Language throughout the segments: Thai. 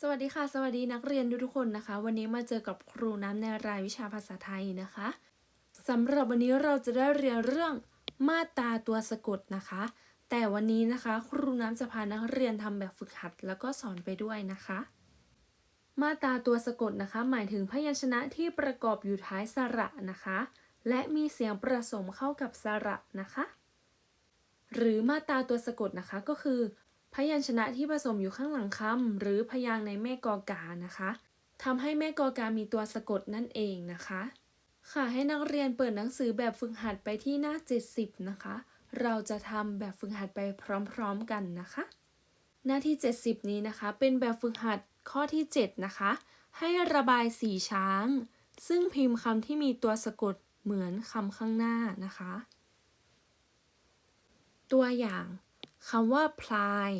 สวัสดีค่ะ สวัสดีนักเรียนทุกๆคนนะคะ วันนี้มาเจอกับครูน้ำในรายวิชาภาษาไทยนะคะสำหรับวันนี้เราจะได้เรียนเรื่องมาตราตัวสะกดนะคะ แต่วันนี้นะคะ ครูน้ำจะพานักเรียนทำแบบฝึกหัด แล้วก็สอนไปด้วยนะคะ มาตราตัวสะกดนะคะ หมายถึงพยัญชนะที่ประกอบอยู่ท้ายสระนะคะ และมีเสียงผสมเข้ากับสระนะคะ หรือมาตราตัวสะกดนะคะก็คือ พยัญชนะที่ผสมอยู่ข้างหลังคำหรือพยางค์ในแม่กอกานะคะทำให้แม่กอกามีตัวสะกดนั่นเองนะคะ ค่ะให้นักเรียนเปิดหนังสือแบบฝึกหัดไปที่หน้า 70 นะคะ เราจะทำแบบฝึกหัดไปพร้อมๆกันนะคะ หน้าที่ 70 นี้นะคะ เป็นแบบฝึกหัดข้อที่ 7 นะคะ ให้ระบายสีช้าง ซึ่งพิมพ์คำที่มีตัวสะกดเหมือนคำข้างหน้านะคะ ตัวอย่าง คำว่าพลาย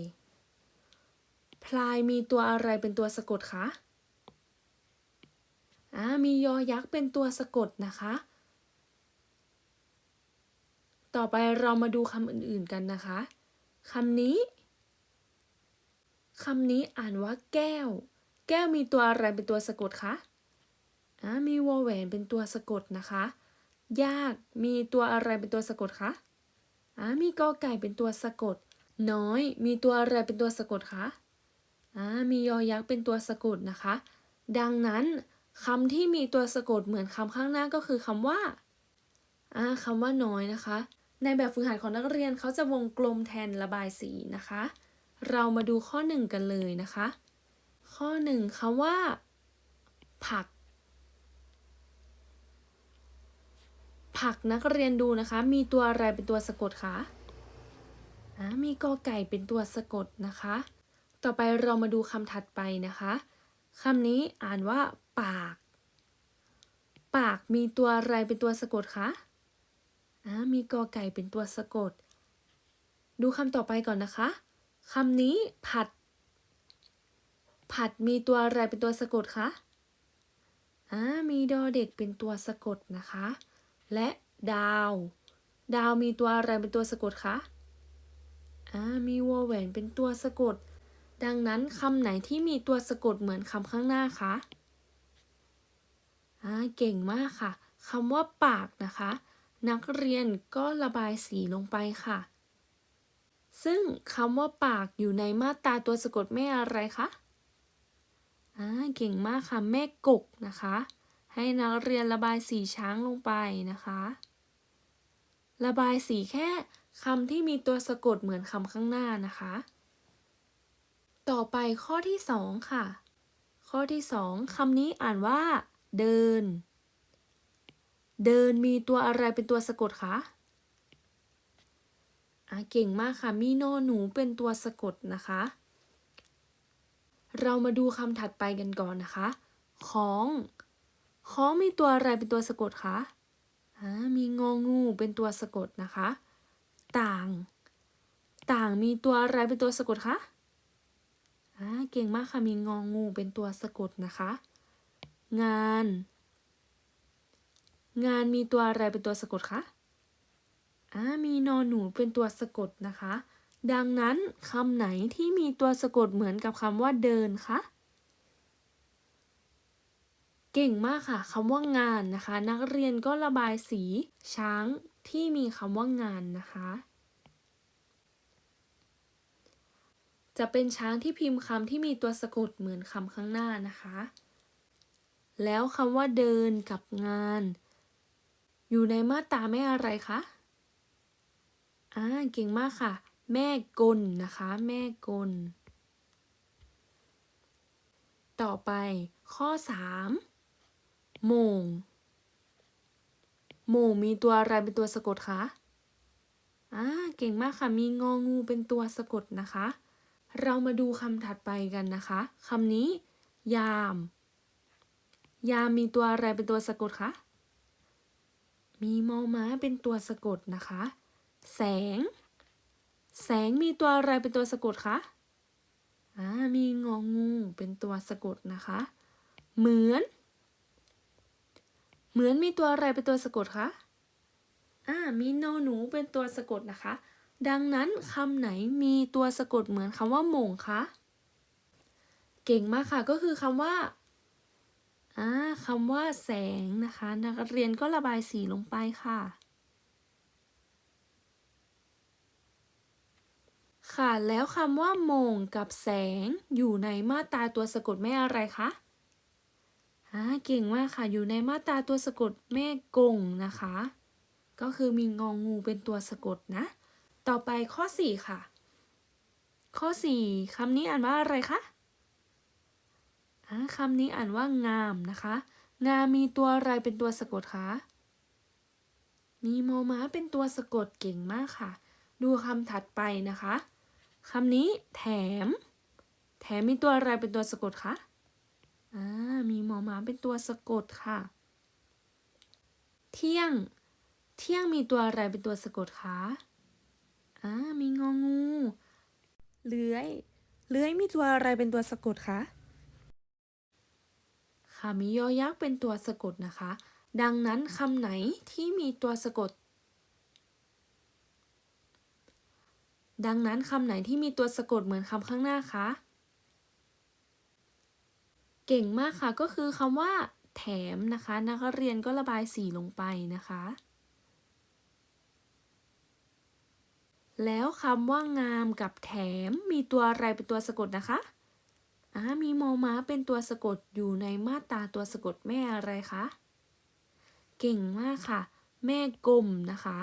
พลายมีตัวอะไรเป็นตัวสะกดคะอ่ามียอยักษ์เป็นตัวสะกดนะคะ ต่อไปเรามาดูคำอื่นๆกันนะคะคำนี้คำนี้อ่านว่าแก้ว แก้วมีตัวอะไรเป็นตัวสะกดคะอ่ามีวอแหวนเป็นตัวสะกดนะคะ ยาก มีตัวอะไรเป็นตัวสะกดคะอ่ามีกอไก่เป็นตัวสะกด น้อยมีตัวอะไรเป็นตัวสะกดคะอ่ามียอยักษ์เป็นตัวสะกดนะคะ ดังนั้นคำที่มีตัวสะกดเหมือนคำข้างหน้าก็คือคำว่าอ่าคำว่าน้อยนะคะ ในแบบฝึกหัดของนักเรียนเขาจะวงกลมแทนระบายสีนะคะ เรามาดูข้อหนึ่งกันเลยนะคะ ข้อหนึ่งคำว่า ผัก ผักนักเรียนดูนะคะ มีตัวอะไรเป็นตัวสะกดคะ มีกอไก่เป็นตัวสะกดนะคะ ต่อไปเรามาดูคำถัดไปนะคะคำนี้อ่านว่า ปาก ปากมีตัวอะไรเป็นตัวสะกดคะอ่ามีกอไก่เป็นตัวสะกด ดูคำต่อไปก่อนนะคะคำนี้ผัด ผัดมีตัวอะไรเป็นตัวสะกดคะอ่ามีดอเด็กเป็นตัวสะกดนะคะ และดาว ดาวมีตัวอะไรเป็นตัวสะกดคะ อ่ามีวอแหวนเป็นตัวสะกด ดังนั้นคำไหนที่มีตัวสะกดเหมือนคำข้างหน้าคะอ่าเก่งมากค่ะคำว่าปากนะคะ นักเรียนก็ระบายสีลงไปค่ะ ซึ่งคำว่าปากอยู่ในมาตราตัวสะกดแม่อะไรคะอ่าเก่งมากค่ะแม่กกนะคะ ให้นักเรียนระบายสีช้างลงไปนะคะ ระบายสีแค่ คำที่มีตัวสะกดเหมือนคำข้างหน้านะคะ ต่อไปข้อที่สองค่ะ ข้อที่สองคำนี้อ่านว่า เดิน เดินมีตัวอะไรเป็นตัวสะกดคะอะเก่งมากค่ะ มีโนหนูเป็นตัวสะกดนะคะ เรามาดูคำถัดไปกันก่อนนะคะ ของของมีตัวอะไรเป็นตัวสะกดคะอ่ามีงองูเป็นตัวสะกดนะคะ ต่าง ต่างมีตัวอะไรเป็นตัวสะกดคะอ่าเก่งมากค่ะ มีงองงูเป็นตัวสะกดนะคะ งาน งานมีตัวอะไรเป็นตัวสะกดคะอ่ามีนอนหนูเป็นตัวสะกดนะคะ ดังนั้นคำไหนที่มีตัวสะกดเหมือนกับคำว่าเดินคะ เก่งมากค่ะคำว่างานนะคะ นักเรียนก็ระบายสีช้างที่มีคำว่างานนะคะ จะเป็นช้างที่พิมพ์คำที่มีตัวสะกดเหมือนคำข้างหน้านะคะ แล้วคำว่าเดินกับงาน อยู่ในมาตราแม่อะไรคะอ่าเก่งมากค่ะ แม่กลนะคะ แม่กลต่อไปข้อ 3 โมง โมงมีตัวอะไรเป็นตัวสะกดคะอ่าเก่งมากค่ะ มีงองูเป็นตัวสะกดนะคะ เรามาดูคำถัดไปกันนะคะคำนี้ ยาม ยามมีตัวอะไรเป็นตัวสะกดคะ มีมอม้าเป็นตัวสะกดนะคะ แสง แสงมีตัวอะไรเป็นตัวสะกดคะอ่ามีงองูเป็นตัวสะกดนะคะ เหมือน เหมือนมีตัวอะไรเป็นตัวสะกดคะอ่ามีนอหนูเป็นตัวสะกดนะคะ ดังนั้นคำไหนมีตัวสะกดเหมือนคำว่าโมงคะเก่งมากค่ะก็คือคำว่าอ่าคำว่าแสงนะคะ นักเรียนก็ระบายสีลงไปค่ะ ค่ะแล้วคำว่าโมงกับแสงอยู่ในมาตราตัวสะกดแม่อะไรคะ อ่าเก่งมากค่ะ อยู่ในมาตราตัวสะกดแม่กงนะคะ ก็คือมีงองงูเป็นตัวสะกดนะ ต่อไปข้อ 4 ค่ะ ข้อ 4คำนี้อ่านว่าอะไรคะอ่าคำนี้อ่านว่างามนะคะ งามมีตัวอะไรเป็นตัวสะกดคะมีโมม้าเป็นตัวสะกดเก่งมากค่ะ ดูคำถัดไปนะคะคำนี้แถม แถมมีตัวอะไรเป็นตัวสะกดคะ อ่ามีมอม้าเป็นตัวสะกดค่ะ เที่ยง เที่ยงมีตัวอะไรเป็นตัวสะกดคะอ่ามีงองู เลื้อย เลื้อยมีตัวอะไรเป็นตัวสะกดคะ ค่ะมียอยักษ์เป็นตัวสะกดนะคะ ดังนั้นคำไหนที่มีตัวสะกด ดังนั้นคำไหนที่มีตัวสะกดเหมือนคำข้างหน้าคะ เก่งมากค่ะก็คือคำว่า แถมนะคะ นักเรียนก็ระบายสีลงไปนะคะ แล้วคำว่างามกับแถมมีตัวอะไรเป็นตัวสะกดนะคะอ่ามีมอม้าเป็นตัวสะกดอยู่ในมาตราตัวสะกดแม่อะไรคะ เก่งมากค่ะ แม่กลมนะคะ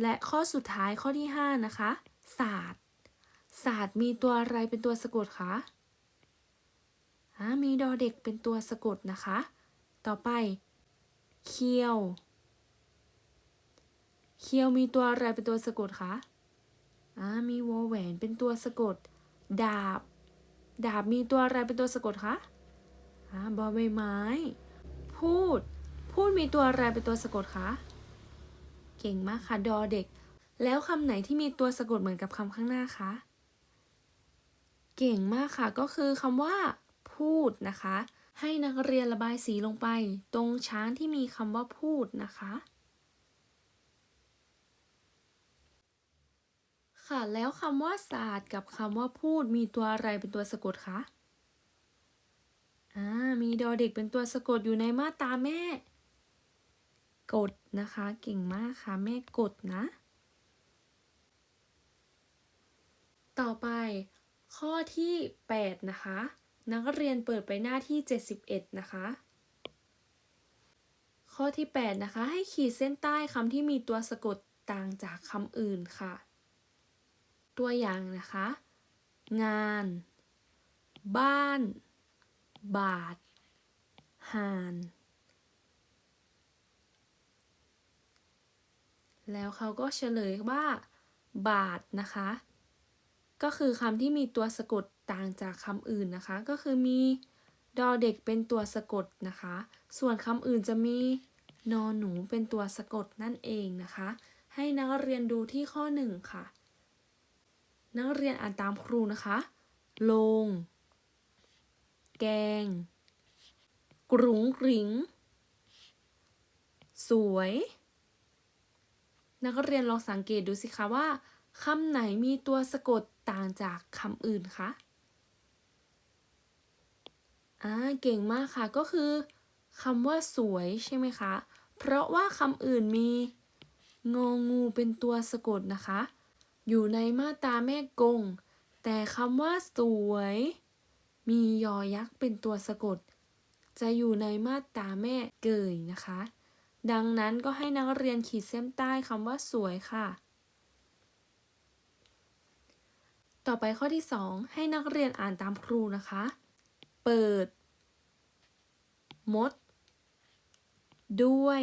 และข้อสุดท้ายข้อที่ 5 นะคะ ศาสตร์ ศาสตร์มีตัวอะไรเป็นตัวสะกดคะอ่า มีดอเด็กเป็นตัวสะกดนะคะ ต่อไป เคียว เคียวมีตัวอะไรเป็นตัวสะกดคะอ่ามีวอแหวนเป็นตัวสะกด ดาบ ดาบมีตัวอะไรเป็นตัวสะกดคะอ่าบอใบไม้ พูด พูดมีตัวอะไรเป็นตัวสะกดคะ เก่งมากค่ะ ดอเด็ก แล้วคำไหนที่มีตัวสะกดเหมือนกับคำข้างหน้าคะ เก่งมากค่ะ ก็คือคำว่า พูดนะคะ ให้นักเรียนระบายสีลงไป ตรงช้างที่มีคำว่าพูดนะคะ ค่ะแล้วคำว่าศาสตร์กับคำว่าพูดมีตัวอะไรเป็นตัวสะกดคะอ่ามีดอเด็กเป็นตัวสะกดอยู่ในมาตาแม่ กดนะคะ เก่งมากค่ะแม่กดนะ ต่อไปข้อที่ 8 นะคะ นักเรียนเปิดไปหน้าที่ 71 นะคะ ข้อที่ 8 นะคะ ให้ขีดเส้นใต้คำที่มีตัวสะกดต่างจากคำอื่นค่ะ ตัวอย่างนะคะ งาน บ้าน บาท หาน แล้วเขาก็เฉลยว่า บาทนะคะ ก็คือคำที่มีตัวสะกด ต่างจากคำอื่นนะคะ ก็คือมีดอเด็กเป็นตัวสะกดนะคะ ส่วนคำอื่นจะมีนอหนูเป็นตัวสะกดนั่นเองนะคะ ให้นักเรียนดูที่ข้อหนึ่งค่ะ นักเรียนอ่านตามครูนะคะ ลง แกง กรุงกริง สวย นักเรียนลองสังเกตดูสิคะว่าคำไหนมีตัวสะกดต่างจากคำอื่นคะ อ่าเก่งมากค่ะก็คือคำว่าสวยใช่ไหมคะ เพราะว่าคำอื่นมีงองูเป็นตัวสะกดนะคะ อยู่ในมาตราแม่กง แต่คำว่าสวย มียอยักษ์เป็นตัวสะกด จะอยู่ในมาตราแม่เกยนะคะ ดังนั้นก็ให้นักเรียนขีดเส้นใต้คำว่าสวยค่ะ ต่อไปข้อที่ 2 ให้นักเรียนอ่านตามครูนะคะ เปิด มด ด้วย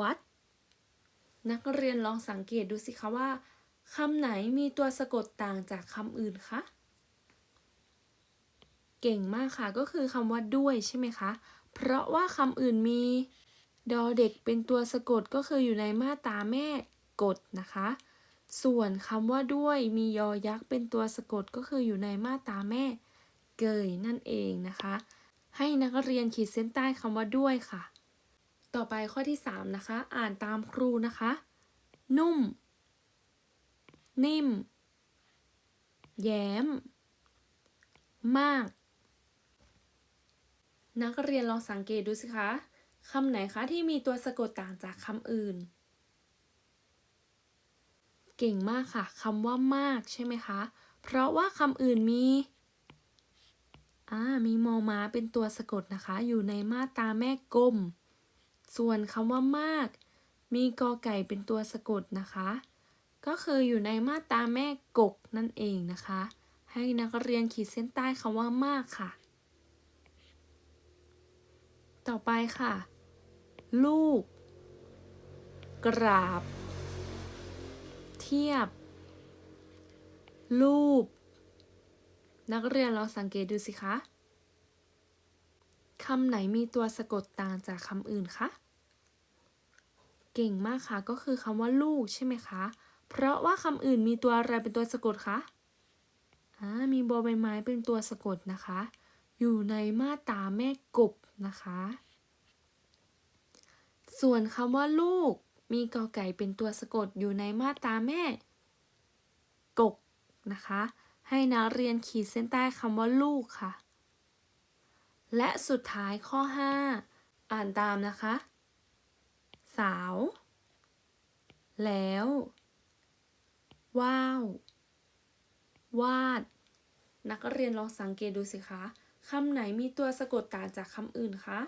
วัด นักเรียนลองสังเกตดูสิคะว่าคำไหนมีตัวสะกดต่างจากคำอื่นคะ เก่งมากค่ะก็คือคำว่าด้วยใช่ไหมคะ เพราะว่าคำอื่นมี ดอเด็กเป็นตัวสะกดก็คืออยู่ในมาตาแม่กดนะคะ ส่วนคำว่าด้วยมียอยักษ์เป็นตัวสะกดก็คืออยู่ในมาตาแม่เกยนั่นเองนะคะ ให้นักเรียนขีดเส้นใต้คำว่าด้วยค่ะ ต่อไปข้อที่ 3 นะคะ อ่านตามครูนะคะ นุ่ม นิ่ม แย้ม มาก นักเรียนลองสังเกตดูสิคะคำไหนคะที่มีตัวสะกดต่างจากคำอื่น เก่งมากค่ะคำว่ามากใช่ไหมคะ เพราะว่าคำอื่นมี อ่ามีมอม้าเป็นตัวสะกดนะคะ อยู่ในมาตราแม่กลม ส่วนคำว่ามาก มีกอไก่เป็นตัวสะกดนะคะ ก็คืออยู่ในมาตราแม่กกนั่นเองนะคะ ให้นักเรียนขีดเส้นใต้คำว่ามากค่ะ ต่อไปค่ะ ลูก กราบ เทียบ รูป นักเรียนลองสังเกตดูสิคะคำไหนมีตัวสะกดต่างจากคำอื่นคะ เก่งมากค่ะ ก็คือคำว่าลูกใช่ไหมคะ เพราะว่าคำอื่นมีตัวอะไรเป็นตัวสะกดคะอ่ามีบอใบไม้เป็นตัวสะกดนะคะ อยู่ในมาตาแม่กบนะคะ ส่วนคำว่าลูก มีกอไก่เป็นตัวสะกดอยู่ในมาตาแม่ กกนะคะ ให้นักเรียนขีดเส้นใต้คำว่าลูกค่ะ และสุดท้ายข้อ 5 อ่านตามนะคะ สาว แล้ว ว้าว วาด นักเรียนลองสังเกตดูสิคะคำไหนมีตัวสะกดต่างจากคำอื่นคะ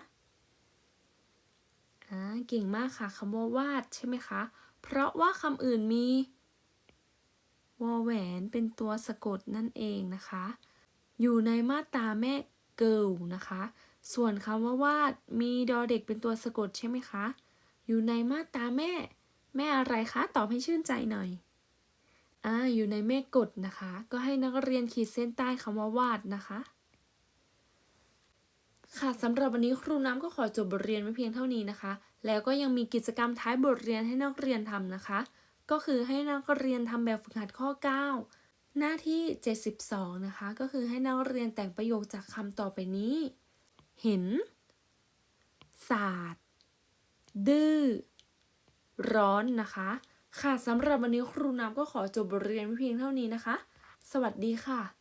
อ่าเก่งมากค่ะคำว่าวาดใช่ไหมคะ เพราะว่าคำอื่นมี วอแหวนเป็นตัวสะกดนั่นเองนะคะ อยู่ในมาตราแม่เกิลนะคะ ส่วนคำว่าวาดมีดอเด็กเป็นตัวสะกดใช่ไหมคะ อยู่ในมาตราแม่ แม่อะไรคะ ตอบให้ชื่นใจหน่อยอ่าอยู่ในแม่กดนะคะ ก็ให้นักเรียนขีดเส้นใต้คำว่าวาดนะคะค่ะสำหรับวันนี้ครูน้ำก็ขอจบบทเรียนไว้เพียงเท่านี้นะคะ แล้วก็ยังมีกิจกรรมท้ายบทเรียนให้นักเรียนทำนะคะ ก็คือให้นักเรียนทำแบบฝึกหัดข้อ 9 หน้าที่ 72 นะคะ ก็คือให้นักเรียนแต่งประโยคจากคำต่อไปนี้ เห็น ศาสตร์ดื้อ ร้อนนะคะ ค่ะสำหรับวันนี้ครูน้ำก็ขอจบบทเรียนเพียงเท่านี้นะคะ สวัสดีค่ะ